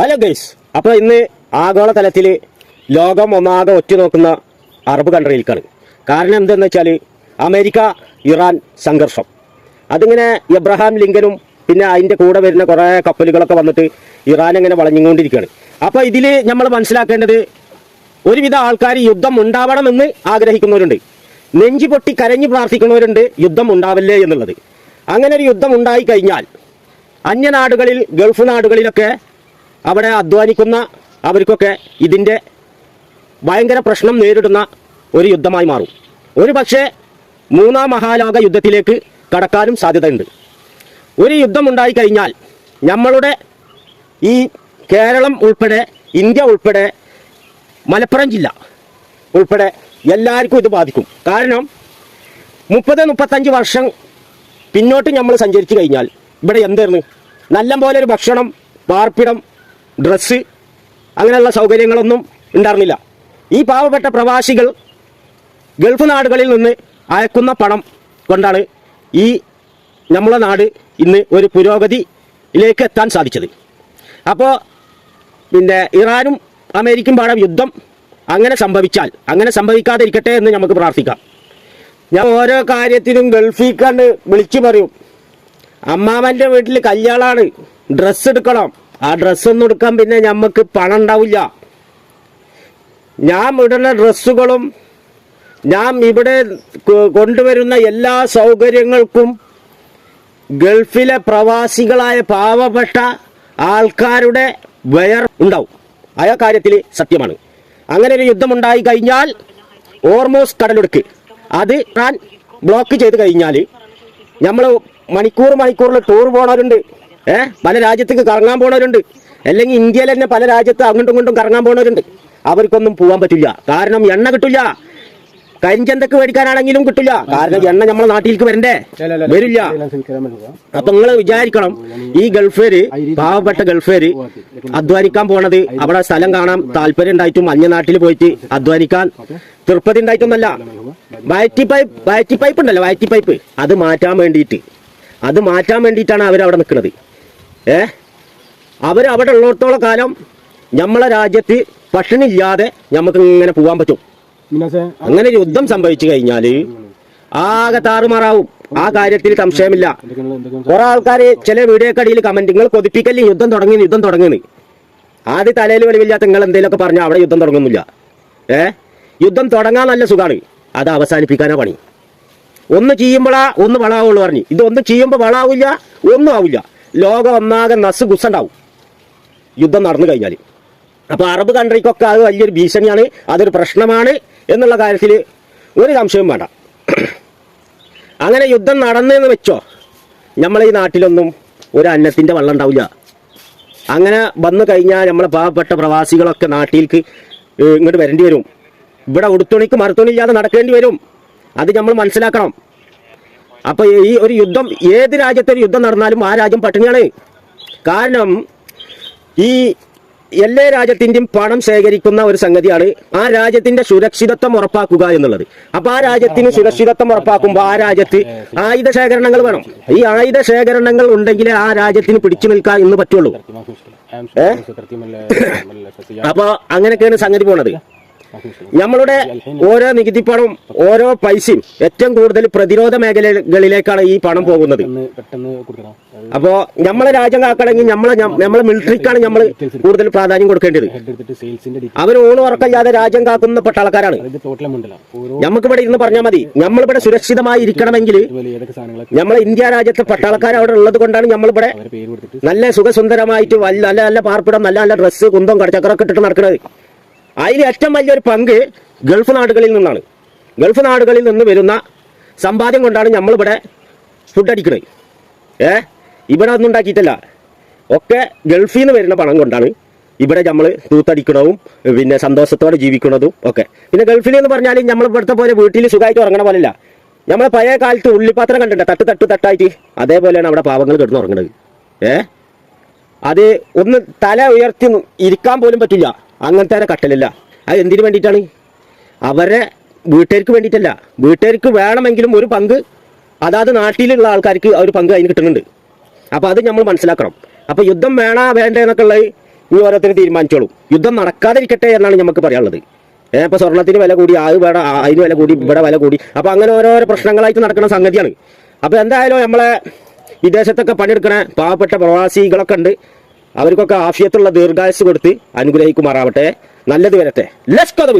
Hello guys അപ്പോൾ ഇന്ന് ആഗോളതലത്തിൽ ലോകം ഒന്നാകെ ഒറ്റ നോക്കുന്ന അറബ് കൺട്രിയിൽക്കാണ് കാരണം എന്തെന്ന് വെച്ചാൽ അമേരിക്ക ഇറാൻ സംഘർഷം. അതിങ്ങനെ എബ്രഹാം ലിങ്കനും പിന്നെ അതിന്റെ കൂടെ വരുന്ന കുറേ കപ്പലുകളൊക്കെ വന്നിട്ട് ഇറാൻ ഇങ്ങനെ വളഞ്ഞുകൊണ്ടിരിക്കുകയാണ്. അപ്പോൾ ഇതിൽ നമ്മൾ മനസ്സിലാക്കേണ്ടത് ഒരുവിധ ആൾക്കാർ യുദ്ധം ഉണ്ടാവണമെന്ന് ആഗ്രഹിക്കുന്നവരുണ്ട്. നെഞ്ചു പൊട്ടി കരഞ്ഞു പ്രാർത്ഥിക്കുന്നവരുണ്ട് യുദ്ധം ഉണ്ടാവല്ലേ എന്നുള്ളത്. അങ്ങനെ ഒരു യുദ്ധം ഉണ്ടായിക്കഴിഞ്ഞാൽ അന്യനാടുകളിൽ ഗൾഫ് നാടുകളിലൊക്കെ അവിടെ അധ്വാനിക്കുന്ന അവർക്കൊക്കെ ഇതിന്റെ ഭയങ്കര പ്രശ്നം നേരിടുന്ന ഒരു യുദ്ധമായി മാറും. ഒരു പക്ഷേ മൂന്നാം മഹാലോക യുദ്ധത്തിലേക്ക് കടക്കാനും സാധ്യതയുണ്ട്. ഒരു യുദ്ധം ഉണ്ടായിക്കഴിഞ്ഞാൽ നമ്മളുടെ ഈ കേരളം ഉൾപ്പെടെ ഇന്ത്യ ഉൾപ്പെടെ മലപ്പുറം ജില്ല ഉൾപ്പെടെ എല്ലാവർക്കും ഇത് ബാധിക്കും. കാരണം മുപ്പത് മുപ്പത്തഞ്ച് വർഷം പിന്നോട്ട് നമ്മൾ സഞ്ചരിച്ചു കഴിഞ്ഞാൽ ഇവിടെ എന്തായിരുന്നു നല്ല പോലെ ഒരു ഭക്ഷണം പാർപ്പിടം ഡ്രസ്സ് അങ്ങനെയുള്ള സൗകര്യങ്ങളൊന്നും ഉണ്ടായിരുന്നില്ല. ഈ പാവപ്പെട്ട പ്രവാസികൾ ഗൾഫ് നാടുകളിൽ നിന്ന് അയക്കുന്ന പണം കൊണ്ടാണ് ഈ നമ്മളെ നാട് ഇന്ന് ഒരു പുരോഗതിയിലേക്ക് എത്താൻ സാധിച്ചത്. അപ്പോൾ പിന്നെ ഇറാനും അമേരിക്കയും പാടം യുദ്ധം അങ്ങനെ സംഭവിച്ചാൽ അങ്ങനെ സംഭവിക്കാതിരിക്കട്ടെ എന്ന് നമുക്ക് പ്രാർത്ഥിക്കാം. ഞാൻ ഓരോ കാര്യത്തിനും ഗൾഫിൽ കണ്ട് വിളിച്ചു പറയും അമ്മാമന്റെ വീട്ടിൽ കല്യാണമാണ് ഡ്രസ്സ് എടുക്കണം. ആ ഡ്രസ്സ് ഒന്നും എടുക്കാൻ പിന്നെ ഞമ്മക്ക് പണം ഉണ്ടാവില്ല ഞാൻ ഇടുന്ന ഡ്രസ്സുകളും ഞാൻ ഇവിടെ കൊണ്ടുവരുന്ന എല്ലാ സൗകര്യങ്ങൾക്കും ഗൾഫിലെ പ്രവാസികളായ പാവപ്പെട്ട ആൾക്കാരുടെ വയർ ഉണ്ടാവും. ആ കാര്യത്തിൽ സത്യമാണ്. അങ്ങനെ ഒരു യുദ്ധം ഉണ്ടായി കഴിഞ്ഞാൽ ഓർമോസ് കടലൊടുക്ക്. അത് ഞാൻ ബ്ലോക്ക് ചെയ്ത് കഴിഞ്ഞാൽ നമ്മൾ മണിക്കൂർ മണിക്കൂറിൽ ടൂർ പോണവരുണ്ട്. ഏ? പല രാജ്യത്തേക്ക് കറങ്ങാൻ പോണവരുണ്ട്. അല്ലെങ്കിൽ ഇന്ത്യയിൽ തന്നെ പല രാജ്യത്ത് അങ്ങോട്ടും ഇങ്ങോട്ടും കറങ്ങാൻ പോണവരുണ്ട്. അവർക്കൊന്നും പോകാൻ പറ്റില്ല. കാരണം എണ്ണ കിട്ടില്ല. കരിഞ്ചന്തക്ക് മേടിക്കാനാണെങ്കിലും കിട്ടില്ല. കാരണം എണ്ണ നമ്മളെ നാട്ടിലേക്ക് വരണ്ടേ? വരില്ല. അപ്പൊ നിങ്ങൾ വിചാരിക്കണം ഈ ഗൾഫേര് പാവപ്പെട്ട ഗൾഫേര് അധ്വാനിക്കാൻ പോണത് അവിടെ സ്ഥലം കാണാൻ താല്പര്യം ഉണ്ടായിട്ടും അന്യ നാട്ടിൽ പോയിട്ട് അധ്വാനിക്കാൻ തൃപ്തി ഉണ്ടായിട്ടൊന്നല്ല. വയറ്റി പൈപ്പ് വയറ്റി പൈപ്പ് ഉണ്ടല്ലോ വയറ്റി പൈപ്പ്. അത് മാറ്റാൻ വേണ്ടിയിട്ട്. അത് മാറ്റാൻ വേണ്ടിയിട്ടാണ് അവിടെ നിൽക്കുന്നത്. ഏ? അവർ അവിടെ ഉള്ളിടത്തോളം കാലം നമ്മളെ രാജ്യത്ത് ഭക്ഷണില്ലാതെ നമുക്ക് ഇങ്ങനെ പോകാൻ പറ്റും അങ്ങനെ യുദ്ധം സംഭവിച്ചു കഴിഞ്ഞാൽ ആകെ താറുമാറാവും. ആ കാര്യത്തിൽ സംശയമില്ല. കുറെ ആൾക്കാർ ചില വീഡിയോ കടിയിൽ കമന്റ് നിങ്ങൾ കൊതിപ്പിക്കല്ലേ യുദ്ധം തുടങ്ങി യുദ്ധം തുടങ്ങുന്നു. ആദ്യ തലയിൽ വെളിവില്ലാത്ത നിങ്ങൾ എന്തെങ്കിലുമൊക്കെ പറഞ്ഞാൽ അവിടെ യുദ്ധം തുടങ്ങുന്നില്ല. ഏ? യുദ്ധം തുടങ്ങാൻ നല്ല സുഖമാണ് അത് അവസാനിപ്പിക്കാനാ പണി. ഒന്ന് ചെയ്യുമ്പോഴാ ഒന്ന് വളാവുള്ളൂ പറഞ്ഞു. ഇത് ഒന്ന് ചെയ്യുമ്പോൾ വളാവില്ല ഒന്നും ആവില്ല. ലോകം ഒന്നാകെ നസ് ഗുസ്സുണ്ടാവും. യുദ്ധം നടന്നു കഴിഞ്ഞാൽ അപ്പോൾ അറബ് കൺട്രിക്കൊക്കെ അത് വലിയൊരു ഭീഷണിയാണ് അതൊരു പ്രശ്നമാണ് എന്നുള്ള കാര്യത്തിൽ ഒരു സംശയവും വേണ്ട. അങ്ങനെ യുദ്ധം നടന്നെന്ന് വെച്ചോ നമ്മളെ ഈ നാട്ടിലൊന്നും ഒരു അന്നത്തിന്റെ വെള്ളം ഉണ്ടാവില്ല. അങ്ങനെ വന്നു കഴിഞ്ഞാൽ നമ്മളെ പാവപ്പെട്ട പ്രവാസികളൊക്കെ നാട്ടിലേക്ക് ഇങ്ങോട്ട് വരേണ്ടി വരും. ഇവിടെ ഉടുത്തുണിക്ക് മറുത്തുണില്ലാതെ നടക്കേണ്ടി വരും. അത് നമ്മൾ മനസ്സിലാക്കണം. അപ്പോൾ ഈ ഒരു യുദ്ധം ഏത് രാജ്യത്തെ ഒരു യുദ്ധം നടന്നാലും ആ രാജ്യം പട്ടിണിയാണ്. കാരണം ഈ എല്ലാ രാജ്യത്തിന്റെയും പണം ശേഖരിക്കുന്ന ഒരു സംഗതിയാണ് ആ രാജ്യത്തിന്റെ സുരക്ഷിതത്വം ഉറപ്പാക്കുക എന്നുള്ളത്. അപ്പൊ ആ രാജ്യത്തിന് സുരക്ഷിതത്വം ഉറപ്പാക്കുമ്പോൾ ആ രാജ്യത്ത് ആയുധ ശേഖരണങ്ങൾ വേണം. ഈ ആയുധ ശേഖരണങ്ങൾ ഉണ്ടെങ്കിലേ ആ രാജ്യത്തിന് പിടിച്ചു നിൽക്കാൻ ഇന്ന് പറ്റുള്ളൂ. അപ്പൊ അങ്ങനെയൊക്കെയാണ് സംഗതി പോണത്. നമ്മളുടെ ഓരോ നികുതി പണം ഓരോ പൈസയും ഏറ്റവും കൂടുതൽ പ്രതിരോധ മേഖലകളിലേക്കാണ് ഈ പണം പോകുന്നത്. അപ്പോ നമ്മളെ രാജ്യം കാക്കണമെങ്കിൽ നമ്മളെ നമ്മളെ മിലിറ്ററിക്കാണ് നമ്മൾ കൂടുതൽ പ്രാധാന്യം കൊടുക്കേണ്ടത്. അവർ ഊണ് ഉറക്കല്ലാതെ രാജ്യം കാക്കുന്ന പട്ടാളക്കാരാണ് നമുക്ക് ഇവിടെ ഇരുന്ന് പറഞ്ഞാൽ മതി. നമ്മളിവിടെ സുരക്ഷിതമായി ഇരിക്കണമെങ്കിൽ നമ്മളെ ഇന്ത്യ രാജ്യത്തെ പട്ടാളക്കാർ അവിടെ ഉള്ളത് കൊണ്ടാണ് നമ്മളിവിടെ നല്ല സുഖസുന്ദരമായിട്ട് നല്ല നല്ല പാർപ്പിടം നല്ല നല്ല ഡ്രസ്സ് കുന്തം കടച്ചക്കറൊക്കെ ഇട്ടിട്ട് നടക്കുന്നത് അതിൽ ഏറ്റവും വലിയൊരു പങ്ക് ഗൾഫ് നാടുകളിൽ നിന്നാണ്. ഗൾഫ് നാടുകളിൽ നിന്ന് വരുന്ന സമ്പാദ്യം കൊണ്ടാണ് നമ്മളിവിടെ ഫുഡ് അടിക്കുന്നത്. ഏ? ഇവിടെ ഒന്നും ഉണ്ടാക്കിയിട്ടല്ല. ഒക്കെ ഗൾഫിൽ നിന്ന് വരുന്ന പണം കൊണ്ടാണ് ഇവിടെ നമ്മൾ തൂത്തടിക്കണതും പിന്നെ സന്തോഷത്തോടെ ജീവിക്കുന്നതും ഒക്കെ. പിന്നെ ഗൾഫിൽ എന്ന് പറഞ്ഞാൽ നമ്മൾ ഇവിടുത്തെ പോലെ വീട്ടിൽ സുഖമായിട്ട് ഉറങ്ങണ പോലെയല്ല. നമ്മൾ പഴയ കാലത്ത് ഉള്ളിപ്പാത്രം കണ്ടിട്ടുണ്ട്? തട്ട് തട്ട് തട്ടായിട്ട്. അതേപോലെയാണ് അവിടെ പാവങ്ങൾ കിടന്ന് ഉറങ്ങുന്നത് ഏ? അത് ഒന്ന് തല ഉയർത്തി ഇരിക്കാൻ പോലും പറ്റില്ല. അങ്ങനത്തെ കട്ടലില്ല. അത് എന്തിനു വേണ്ടിയിട്ടാണ്? അവരെ വീട്ടുകാർക്ക് വേണ്ടിയിട്ടല്ല. വീട്ടുകാർക്ക് വേണമെങ്കിലും ഒരു പങ്ക് അതാത് നാട്ടിലുള്ള ആൾക്കാർക്ക് ആ ഒരു പങ്ക് അതിന് കിട്ടുന്നുണ്ട്. അപ്പോൾ അത് നമ്മൾ മനസ്സിലാക്കണം. അപ്പോൾ യുദ്ധം വേണ വേണ്ട എന്നൊക്കെ ഉള്ളത് ഇനി ഓരോരുത്തരും തീരുമാനിച്ചോളൂ. യുദ്ധം നടക്കാതിരിക്കട്ടെ എന്നാണ് നമുക്ക് പറയാനുള്ളത്. ഏഹ് ഇപ്പൊ സ്വർണത്തിന് വില കൂടി അത് വേണം അതിന് വില കൂടി ഇവിടെ വില കൂടി. അപ്പൊ അങ്ങനെ ഓരോരോ പ്രശ്നങ്ങളായിട്ട് നടക്കുന്ന സംഗതിയാണ്. അപ്പോൾ എന്തായാലും നമ്മളെ വിദേശത്തൊക്കെ പണിയെടുക്കണ പാവപ്പെട്ട പ്രവാസികളൊക്കെ ഉണ്ട്. അവർക്കൊക്കെ ആഫിയത്തുള്ള ദീർഘായുസ് കൊടുത്ത് അനുഗ്രഹിക്കുമാറാവട്ടെ. നല്ലത് വരട്ടെ. ലഷ്കത